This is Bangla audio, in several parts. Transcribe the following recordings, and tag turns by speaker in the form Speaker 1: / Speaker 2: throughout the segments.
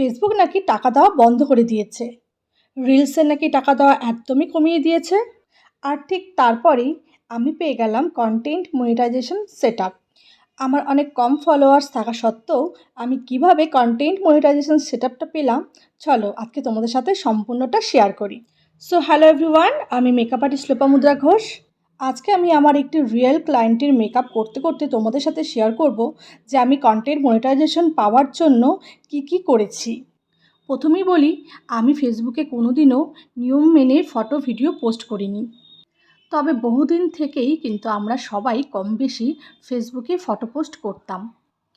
Speaker 1: ফেসবুক নাকি টাকা দেওয়া বন্ধ করে দিয়েছে? রিলসে নাকি টাকা দেওয়া একদমই কমিয়ে দিয়েছে? আর ঠিক তারপরেই আমি পেয়ে গেলাম কন্টেন্ট মনিটাইজেশন সেট আমার অনেক কম ফলোয়ার্স থাকা সত্ত্বেও আমি কীভাবে কন্টেন্ট মনিটাইজেশন সেট আপটা পেলাম? চলো, আজকে তোমাদের সাথে সম্পূর্ণটা শেয়ার করি। সো হ্যালো এভরিওয়ান আমি মেকআপ আর্টিস্ট লোপামুদ্রা ঘোষ। আজকে আমি আমার একটি রিয়েল ক্লায়েন্টের মেকআপ করতে করতে তোমাদের সাথে শেয়ার করব যে আমি কন্টেন্ট মনিটাইজেশন পাওয়ার জন্য কি কি করেছি। প্রথমেই বলি, আমি ফেসবুকে কোনো দিনও নিয়ম মেনে ফটো ভিডিও পোস্ট করিনি। তবে বহুদিন থেকেই কিন্তু আমরা সবাই কম বেশি ফেসবুকে ফটো পোস্ট করতাম।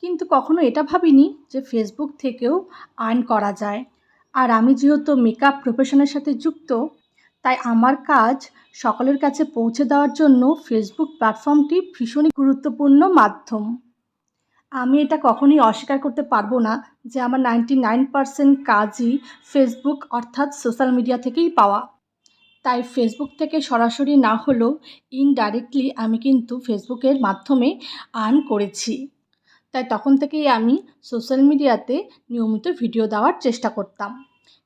Speaker 1: কিন্তু কখনো এটা ভাবিনি যে ফেসবুক থেকেও আর্ন করা যায়। আর আমি যেহেতু মেকআপ প্রফেশনের সাথে যুক্ত তাই আমার কাজ সকলের কাছে পৌঁছে দেওয়ার জন্য ফেসবুক প্ল্যাটফর্মটি ভীষণই গুরুত্বপূর্ণ মাধ্যম। আমি এটা কখনোই অস্বীকার করতে পারব না যে আমার নাইনটি নাইন পারসেন্ট কাজই ফেসবুক অর্থাৎ সোশ্যাল মিডিয়া থেকেই পাওয়া। তাই ফেসবুক থেকে সরাসরি না হলেও ইনডাইরেক্টলি আমি কিন্তু ফেসবুকের মাধ্যমে আর্ন করেছি। তাই তখন থেকেই আমি সোশ্যাল মিডিয়াতে নিয়মিত ভিডিও দেওয়ার চেষ্টা করতাম।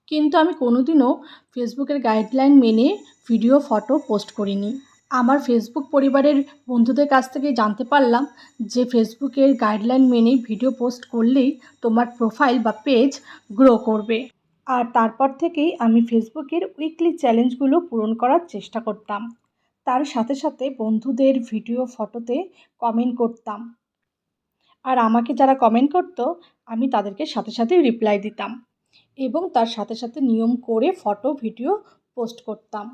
Speaker 1: কিন্তু আমি কোনোদিনও ফেসবুকের গাইডলাইন মেনে ভিডিও, ফটো পোস্ট করিনি। আমার ফেসবুক পরিবারের বন্ধুদের কাছ থেকে জানতে পারলাম যে ফেসবুকের গাইডলাইন মেনে ভিডিও পোস্ট করলেই তোমার প্রোফাইল বা পেজ গ্রো করবে। আর তারপর থেকেই আমি ফেসবুকের উইকলি চ্যালেঞ্জগুলো পূরণ করার চেষ্টা করতাম। তার সাথে সাথে বন্ধুদের ভিডিও, ফটোতে কমেন্ট করতাম। আর আমাকে যারা কমেন্ট করতো, আমি তাদেরকে সাথে সাথে রিপ্লাই দিতাম। এবং তার সাথে সাথে নিয়ম করে ফটো, ভিডিও পোস্ট করতাম।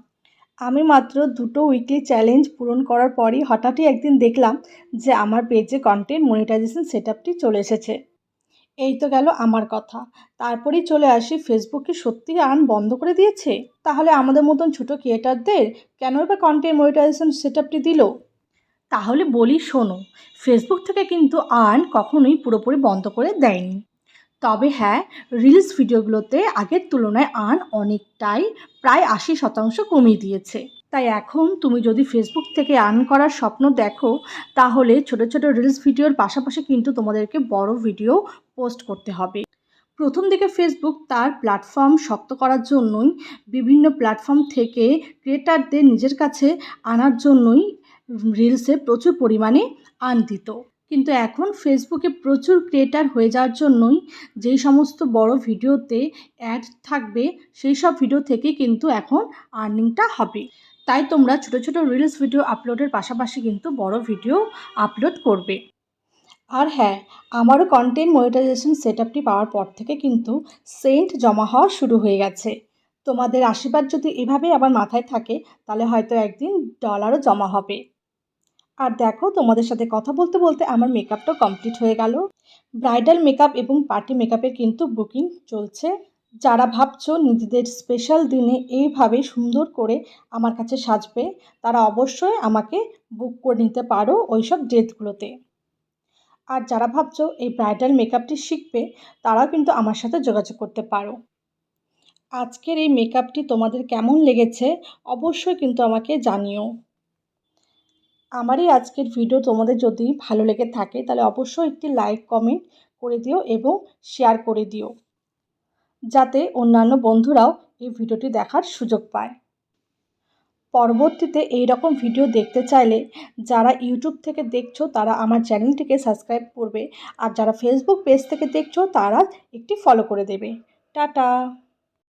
Speaker 1: আমি মাত্র দুটো উইকলি চ্যালেঞ্জ পূরণ করার পরই হঠাৎই একদিন দেখলাম যে আমার পেজে কন্টেন্ট মনিটাইজেশন সেট চলে এসেছে। এই তো গেল আমার কথা। তারপরেই চলে আসি ফেসবুকে সত্যিই আর্ন বন্ধ করে দিয়েছে? তাহলে আমাদের মতন ছোটো ক্রিয়েটারদের কেন বা কন্টেন্ট মনিটাইজেশন সেট আপটি দিল? তাহলে বলি শোনো ফেসবুক থেকে কিন্তু আর্ন কখনোই পুরোপুরি বন্ধ করে দেয়নি। তবে হ্যাঁ রিলস ভিডিওগুলোতে আগের তুলনায় আর্ন অনেকটাই প্রায় আশি শতাংশ কমিয়ে দিয়েছে। তাই এখন তুমি যদি ফেসবুক থেকে আর্ন করার স্বপ্ন দেখো, তাহলে ছোট ছোট রিলস ভিডিওর পাশাপাশি কিন্তু তোমাদেরকে বড় ভিডিও পোস্ট করতে হবে। প্রথম দিকে ফেসবুক তার প্ল্যাটফর্ম শক্ত করার জন্যই, বিভিন্ন প্ল্যাটফর্ম থেকে ক্রিয়েটারদের নিজের কাছে আনার জন্যই রিলসে প্রচুর পরিমাণে আর্ন দিত। কিন্তু এখন ফেসবুকে প্রচুর ক্রিয়েটার হয়ে যাওয়ার জন্যই যেই সমস্ত বড় ভিডিওতে অ্যাড থাকবে, সেই সব ভিডিও থেকে কিন্তু এখন আর্নিংটা হবে। তাই তোমরা ছোট ছোট রিলস ভিডিও আপলোডের পাশাপাশি কিন্তু বড় ভিডিও আপলোড করবে। আর হ্যাঁ আমারও কন্টেন্ট মনিটাইজেশন সেট আপটি পাওয়ার পর থেকে কিন্তু সেন্ট জমা হওয়া শুরু হয়ে গেছে। তোমাদের আশীর্বাদ যদি এভাবেই আবার মাথায় থাকে, তাহলে হয়তো একদিন ডলারও জমা হবে। আর দেখো, তোমাদের সাথে কথা বলতে বলতে আমার মেকআপটা কমপ্লিট হয়ে গেল। ব্রাইডাল মেকআপ এবং পার্টি মেকআপের কিন্তু বুকিং চলছে। যারা ভাবছ নিজেদের স্পেশাল দিনে এইভাবে সুন্দর করে আমার কাছে সাজবে, তারা অবশ্যই আমাকে বুক করে নিতে পারো ওই সব ডেটগুলোতে। আর যারা ভাবছ এই ব্রাইডাল মেকআপটি শিখবে, তারাও কিন্তু আমার সাথে যোগাযোগ করতে পারো। আজকের এই মেকআপটি তোমাদের কেমন লেগেছে, অবশ্যই কিন্তু আমাকে জানিও। আমার এই আজকের ভিডিও তোমাদের যদি ভালো লেগে থাকে, তাহলে অবশ্যই একটি লাইক কমেন্ট করে দিও এবং শেয়ার করে দিও, যাতে অন্যান্য বন্ধুরাও এই ভিডিওটি দেখার সুযোগ পায়। পরবর্তীতে এই রকম ভিডিও দেখতে চাইলে যারা ইউটিউব থেকে দেখছ, তারা আমার চ্যানেলটিকে সাবস্ক্রাইব করবে, আর যারা ফেসবুক পেজ থেকে দেখছ, তারা একটি ফলো করে দেবে। টাটা!